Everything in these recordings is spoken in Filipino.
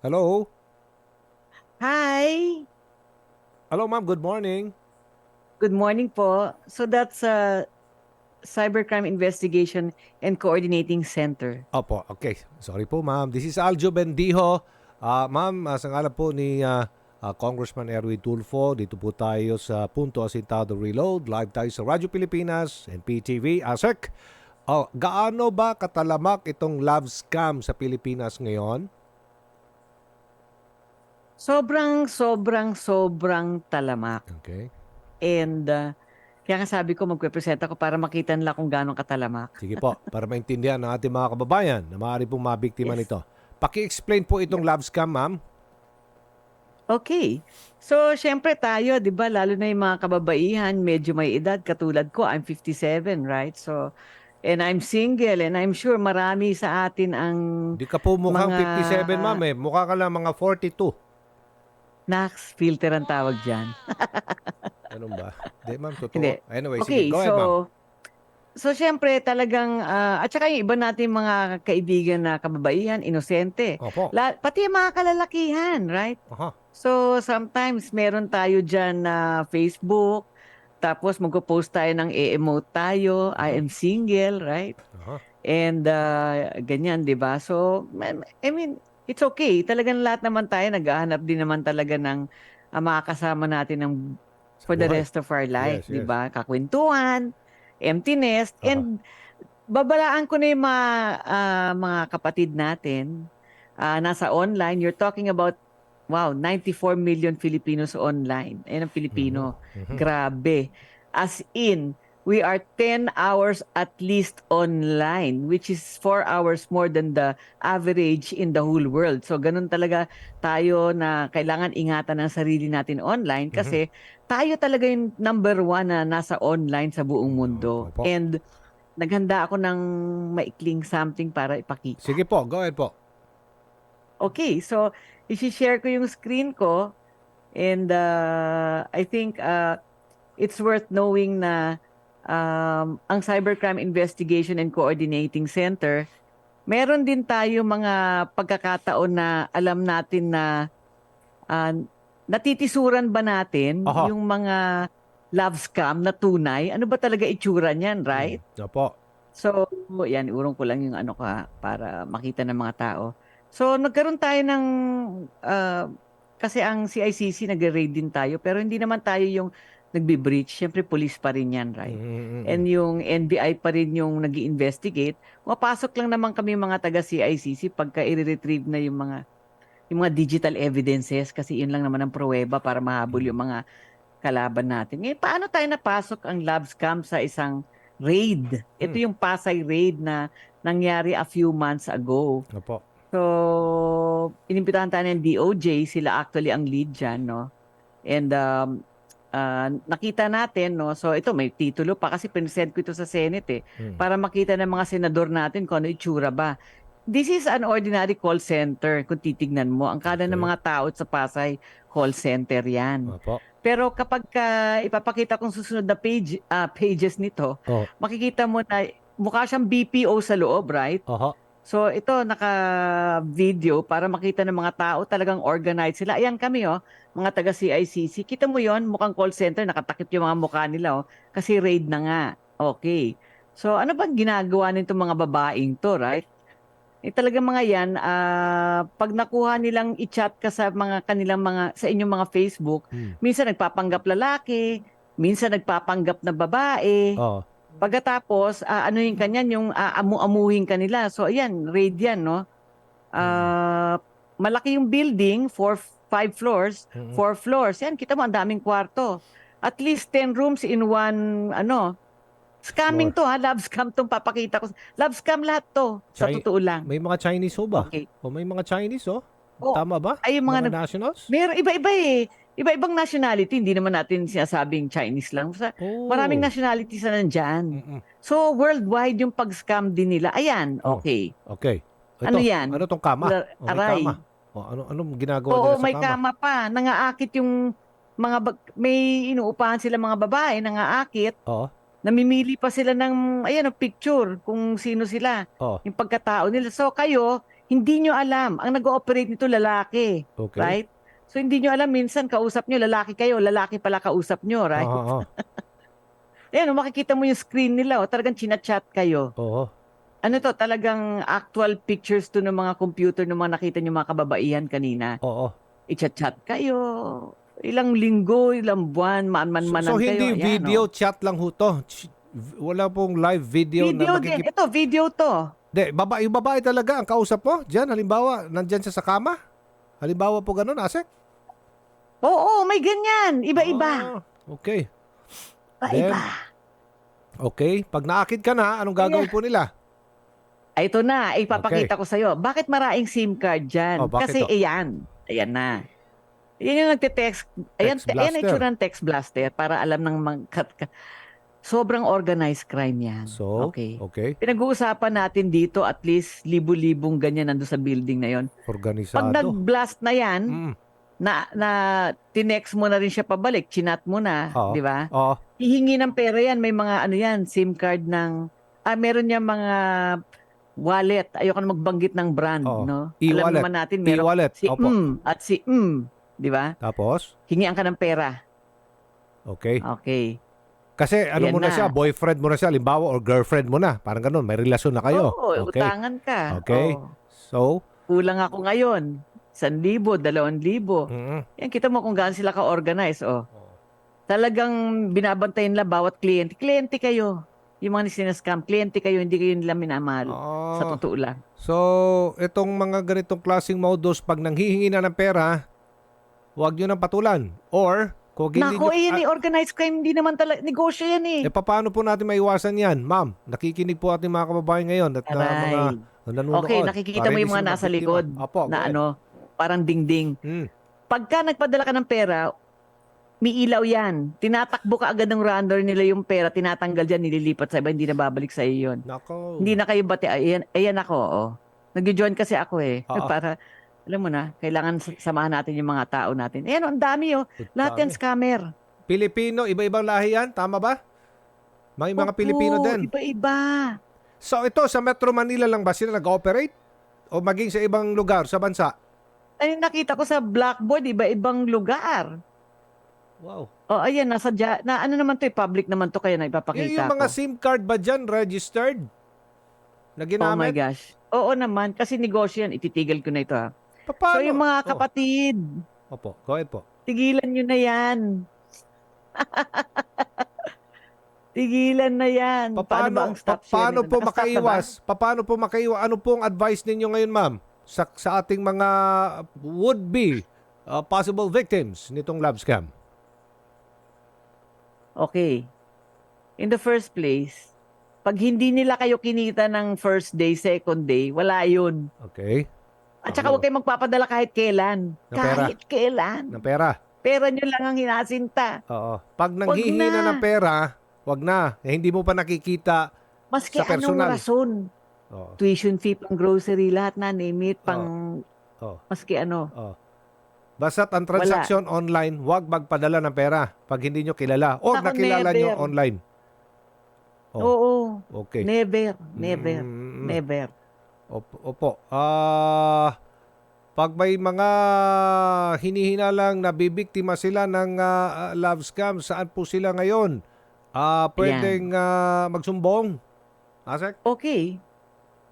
Hello? Hi. Hello, ma'am. Good morning. Good morning po. So that's uh, Cybercrime Investigation and Coordinating Center. Opo, okay. Sorry po, ma'am. This is Aljo Bendijo. Ah, ma'am, uh, sa ngalan po ni ah, ah, Congressman Erwin Tulfo, dito po tayo sa Punto Asintado Reload. Live tayo sa Radyo Pilipinas and PTV. ASEC, oh, gaano ba katalamak itong love scam sa Pilipinas ngayon? Sobrang, sobrang, sobrang talamak. Okay. And uh, kaya nga sabi ko, magpe-present ako para makita nila kung gaano katalamak. Sige po, para maintindihan ng ating mga kababayan na maaari pong mabiktima Yes. nito. Paki-explain po itong love scam, ma'am. Okay. So, syempre tayo, di ba, lalo na yung mga kababaihan, medyo may edad, katulad ko, I'm 57, right? So, and I'm single, and I'm sure marami sa atin ang Hindi ka po mukhang Mga- 57, ma'am eh. Mukha ka lang mga 42. Nax filter ang tawag dyan. Ganun ba? Hindi, ma'am. Totoo. Hindi. Anyway, Okay, sige. Go ahead, ma'am. so So syempre talagang ah, at saka yung iba nating mga kaibigan na kababaihan, inosente. Opo. La, pati yung mga kalalakihan, right? Aha. So sometimes meron tayo diyan na Facebook, tapos magpo-post tayo ng e-emote tayo, I am single, right? Aha. And ah, ganyan, 'di ba? So I mean, it's okay. Talagang lahat naman tayo naghahanap din naman talaga ng ah, makakasama natin ng for the rest of our life, Yes, 'di yes. ba? Kakwentuhan, empty nest, Aha. and babalaan ko na yung mga, ah, mga kapatid natin ah, nasa online. You're talking about wow, 94 million Filipinos online. Ayan ang Filipino. Mhm. Grabe. As in, we are 10 hours at least online, which is 4 hours more than the average in the whole world. So, ganun talaga tayo na kailangan ingatan ang sarili natin online kasi tayo talaga yung number one na nasa online sa buong mundo. Opo. And naghanda ako ng maikling something para ipakita. Sige po. Go ahead po. Okay, so i-share ko yung screen ko and uh, I think uh, it's worth knowing na um, ang Cybercrime Investigation and Coordinating Center, meron din tayo mga pagkakataon na alam natin na uh, natitisuran ba natin Aha. yung mga love scam na tunay? Ano ba talaga itsura niyan, right? Mm. Opo. So, yan, urong ko lang yung ano ka para makita ng mga tao. So, nagkaroon tayo ng, ah, kasi ang CICC nag-raid din tayo, pero hindi naman tayo yung nagbe-breach. Siyempre, police pa rin yan, right? Mhm, mhm. And yung NBI pa rin yung nag investigate Mapasok lang naman kami mga taga-CICC pagka i-retrieve na yung mga yung mga digital evidences kasi yun lang naman ang pruweba para mahabol yung mga kalaban natin. Ngayon, paano tayo napasok ang lab scam sa isang raid? Ito Hmm. yung Pasay raid na nangyari a few months ago. Opo. So, inimbitahan tayo ng DOJ, sila actually ang lead dyan, no? And um, ah, nakita natin, no? So, ito may titulo pa kasi pinesend ko ito sa Senate, eh Mm. para makita ng mga senador natin kung ano itsura ba. This is an ordinary call center kung titignan mo. Ang kada ng Okay. mga tao sa Pasay, call center yan. Opo. Pero kapag ka, ipapakita kong susunod na page, ah, pages nito, Oh. makikita mo na mukha siyang BPO sa loob, right? Aha. So ito naka-video para makita ng mga tao talagang organized sila. Ayan kami oh, mga taga CICC. Kita mo 'yon, mukhang call center nakatakip yung mga mukha nila oh kasi raid na nga. Okay. So ano bang ginagawa nitong mga babaeng to, right? Eh talagang mga 'yan, ah, pag nakuha nilang i-chat ka sa mga kanilang mga sa inyong mga Facebook, Mm. minsan nagpapanggap lalaki, minsan nagpapanggap na babae. Oh. Pagkatapos, ah, ano yung kanyan, yung aamu-amuhin kanila. So, ayan, raid yan, no? Ah, malaki yung building, four, five floors, Mhm. four floors. Yan, kita mo, ang daming kwarto. At least 10 rooms in one, ano, scamming to, ha? Love scam tong papakita ko. Love scam lahat to, sa Chi- totoo lang. May mga Chinese ho ba? Okay. O may mga Chinese oh. Oh, Tama ba? ay, yung mga, nag- nationals? meron, iba-iba eh. Iba-ibang nationality, hindi naman natin sinasabing Chinese lang. Sa, Oh. maraming nationalities na nandyan. Mm-mm. So, worldwide yung pag-scam din nila. Ayan, Oh. okay. Okay. Ito, Ano yan? Ano tong kama? Oh, Aray. kama. O, ano anong ginagawa Oo, nila sa may kama? kama pa. Nangaakit yung mga, bag- may inuupahan sila mga babae, nangaakit. Oo. Namimili pa sila ng, ayan, ng picture kung sino sila. Oo. Yung pagkatao nila. So, kayo, Hindi nyo alam. Ang nag-ooperate nito lalaki. Okay. Right? So hindi nyo alam, minsan kausap nyo, lalaki kayo, lalaki pala kausap nyo, right? Oo. Ayan, oh, makikita mo yung screen nila, oh, talagang chinachat kayo. Oo. Ano to, talagang actual pictures to ng mga computer ng mga nakita nyo mga kababaihan kanina. Oo. I-chat kayo, ilang linggo, ilang buwan, So, maan-man-manan so kayo. hindi Ayan, video oh. chat lang ho to. Wala pong live video, Video na din. magkikip... Ito, video to. Hindi, babae, yung babae talaga ang kausap mo. Diyan, halimbawa, nandyan siya sa kama. Halimbawa po ganun, Asek. Oo, may ganyan. Iba-iba. Ah, okay. Iba-iba. Okay. Pag naakit ka na, anong gagawin po nila? Ay, ito na, ipapakita ko sa'yo. Bakit maraming SIM card dyan? Oh, Kasi to? ayan, ayan na. Ayan yung nagte-text. Ayan, Text ayan ang itsura ng text blaster para alam ng mga... Sobrang organized crime yan. So, Okay. okay. Pinag-uusapan natin dito at least libu-libong ganyan nando sa building na yon. Pag Organisado. nag-blast na yan, Mm. na, na tinext mo na rin siya pabalik, chinat mo na, Oo. di ba? Oo. hihingi ng pera yan. May mga ano yan, SIM card ng, ah, meron niya mga wallet. Ayoko na magbanggit ng brand, Oo. no? Alam E-wallet. naman natin, meron E-wallet. si Opo. M at si M, di ba? Tapos, Hingian ka ng pera. okay. Okay. Kasi ano Yan mo na na. siya, boyfriend mo na siya, halimbawa, or girlfriend mo na. Parang ganun, may relasyon na kayo. Oo, okay. utangan ka. Okay. Oo. So, Kulang ako ngayon. San libo, dalawang libo. mm, Yan, kita mo kung gaano sila ka-organize. Oh. Talagang binabantayan nila bawat kliyente. Kliyente kayo. Yung mga sinascam, kliyente kayo, hindi kayo nila minamahal. Sa ah, totoo lang. So, itong mga ganitong klaseng modus, pag nanghihingi na ng pera, huwag nyo nang patulan. Or, kung hindi Nako, nyo, eh, yan eh, organized crime, hindi naman talaga, negosyo yan eh. eh, paano po natin maiwasan yan? Ma'am, nakikinig po ating mga kababayan ngayon at na, mga Aray. nanonood. Okay, nakikita mo yung mga nasa likod Opo, na ano, parang dingding. Hmm. Pagka nagpadala ka ng pera, may ilaw yan. Tinatakbo ka agad ng runner nila yung pera, tinatanggal dyan, nililipat sa iba, hindi na babalik sa iyo yun. Nako. Hindi na kayo bati, ayan, ayan ako, oh. Nag-join kasi ako eh. Oo. Para, alam mo na, kailangan samahan natin yung mga tao natin. Ayan, ang dami oh. Lahat yan scammer. Pilipino, iba-ibang lahi yan, tama ba? May mga Opo, Pilipino din. Iba-iba. So ito, sa Metro Manila lang ba sila nag-operate? O maging sa ibang lugar, sa bansa? Ay, nakita ko sa blackboard, iba-ibang lugar. Wow. Oh, ayan, nasa dya, na ano naman to, eh, public naman to, kaya na Yung, ipapakita yung mga ko. SIM card ba dyan, registered? Na Oh my ginamit? gosh. Oo naman, kasi negosyo yan, ititigil ko na ito ha. Paano? So yung mga Oh, kapatid, Opo, go ahead po. tigilan nyo na yan. tigilan na yan. Pa- paano ba ang stop pa- paano po makaiwas? Pa- Paano po makaiwas? Ano pong advice ninyo ngayon, ma'am? Sa, sa ating mga would-be uh, possible victims nitong love scam? Okay. In the first place, pag hindi nila kayo kinita ng first day, second day, wala yun. Okay. At saka huwag kayong magpapadala kahit kailan. Ng pera. Kahit kailan. Ng pera. Pera nyo lang ang hinasinta. Oo. Pag nanghihingi na. na. ng pera, wag na. Eh, hindi mo pa nakikita. Maski Sa anong personal. rason. Oo. Tuition fee, pang grocery, lahat na, name it, pang Oo. maski ano. Oo. Basta't ang transaction online, wag magpadala ng pera pag hindi nyo kilala. O Naku, nakilala nyo never. online. Oh, Oo. Okay. Never, never, Mm, never. Opo. opo. Ah, pag may mga hinihinalang nabibiktima sila ng ah, love scam, saan po sila ngayon? Ah, pwedeng ah, magsumbong? Asek? Okay.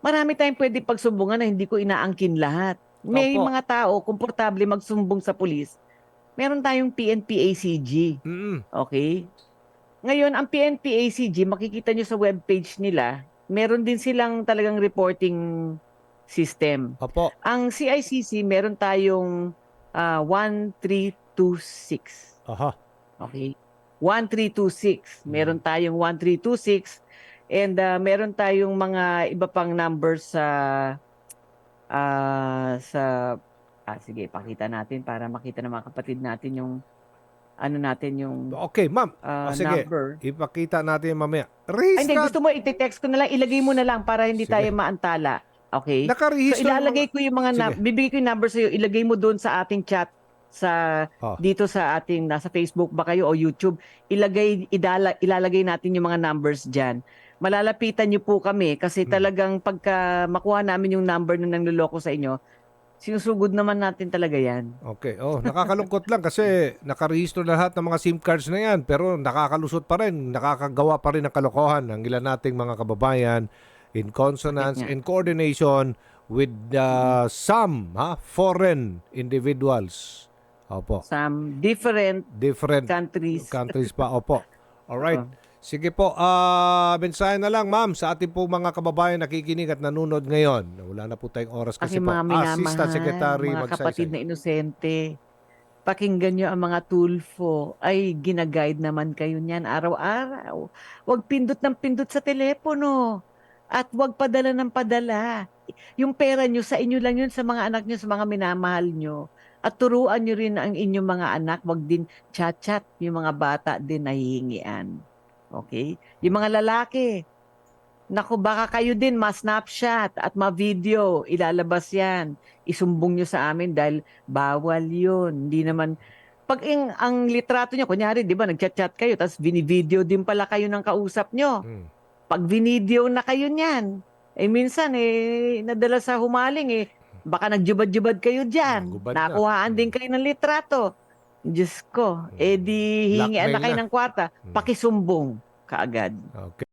Marami tayong pwede pagsumbungan na hindi ko inaangkin lahat. May Opo. mga tao, komportable magsumbong sa pulis. Meron tayong PNP-ACG. Mm. Okay? Ngayon, ang PNP-ACG, makikita nyo sa webpage nila, meron din silang talagang reporting system. Opo. Ang CICC, meron tayong ah, 1326. Aha. Okay? 1326. Meron tayong 1326 and ah, meron tayong mga iba pang numbers sa ah sa ah, sige, pakita natin para makita ng mga kapatid natin yung ano natin yung Okay, ma'am. ah, Oh, sige. number. Ipakita natin mamaya. Ay, hindi, Rehistrado. gusto mo i-text ko na lang, ilagay mo na lang para hindi Sige. tayo maantala. Okay? So Nakarehistro. ilalagay ko yung mga na, Sige. bibigay ko yung number sa iyo, ilagay mo doon sa ating chat sa Oh. dito sa ating nasa Facebook ba kayo o YouTube, ilagay idala, ilalagay natin yung mga numbers diyan malalapitan niyo po kami kasi Hmm. talagang pagka makuha namin yung number na nangloloko sa inyo, sinusugod naman natin talaga yan. Okay. Oh, nakakalungkot lang kasi nakarehistro na lahat ng mga SIM cards na yan pero nakakalusot pa rin, nakakagawa pa rin ng kalokohan ng ilan nating mga kababayan in consonance and coordination with uh, some ha, foreign individuals. Opo. Some different Different countries. countries pa. Opo. All right. Oo. Sige po, ah mensahe na lang ma'am sa ating po mga kababayan nakikinig at nanonood ngayon. Wala na po tayong oras kasi Kasi po. mga minamahal, Assistant Secretary mga kapatid Magsaysay. na inosente, pakinggan nyo ang mga tulfo. Ay, ginaguide naman kayo niyan araw-araw. Huwag pindot ng pindot sa telepono. At huwag padala ng padala. Yung pera nyo, sa inyo lang yun, sa mga anak nyo, sa mga minamahal nyo. At turuan nyo rin ang inyong mga anak, wag din chat-chat, yung mga bata din nahihingian. Okay? Yung mga lalaki, Naku, baka kayo din ma-snapshot at ma-video. Ilalabas yan. Isumbong nyo sa amin dahil bawal yun. Hindi naman... Pag ang, ang litrato nyo, kunyari, di ba, nag-chat-chat kayo, tapos binivideo din pala kayo ng kausap nyo. Mm. Pag vinideo na kayo niyan, eh minsan, eh, nadala sa humaling, eh, baka nagjubad-jubad kayo dyan. Gubad na. Nakuhaan din kayo ng litrato. Diyos ko, eh di hingian na kayo ng kwarta, Mm. pakisumbong kaagad. Okay.